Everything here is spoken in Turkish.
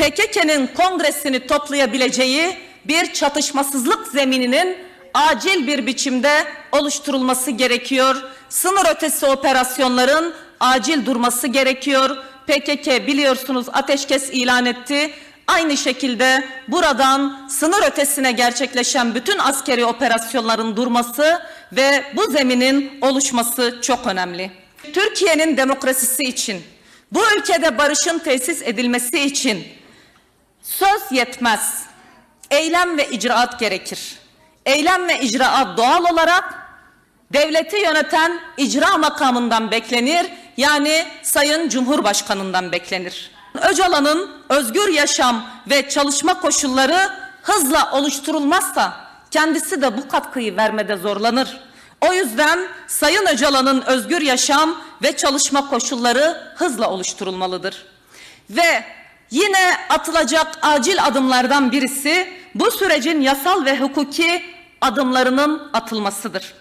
PKK'nın kongresini toplayabileceği bir çatışmasızlık zemininin acil bir biçimde oluşturulması gerekiyor. Sınır ötesi operasyonların acil durması gerekiyor. PKK biliyorsunuz ateşkes ilan etti. Aynı şekilde buradan sınır ötesine gerçekleşen bütün askeri operasyonların durması ve bu zeminin oluşması çok önemli. Türkiye'nin demokrasisi için, bu ülkede barışın tesis edilmesi için söz yetmez. Eylem ve icraat gerekir. Eylem ve icraat doğal olarak devleti yöneten icra makamından beklenir. Yani Sayın Cumhurbaşkanından beklenir. Öcalan'ın özgür yaşam ve çalışma koşulları hızla oluşturulmazsa kendisi de bu katkıyı vermede zorlanır. O yüzden Sayın Öcalan'ın özgür yaşam ve çalışma koşulları hızla oluşturulmalıdır. Ve yine atılacak acil adımlardan birisi bu sürecin yasal ve hukuki adımlarının atılmasıdır.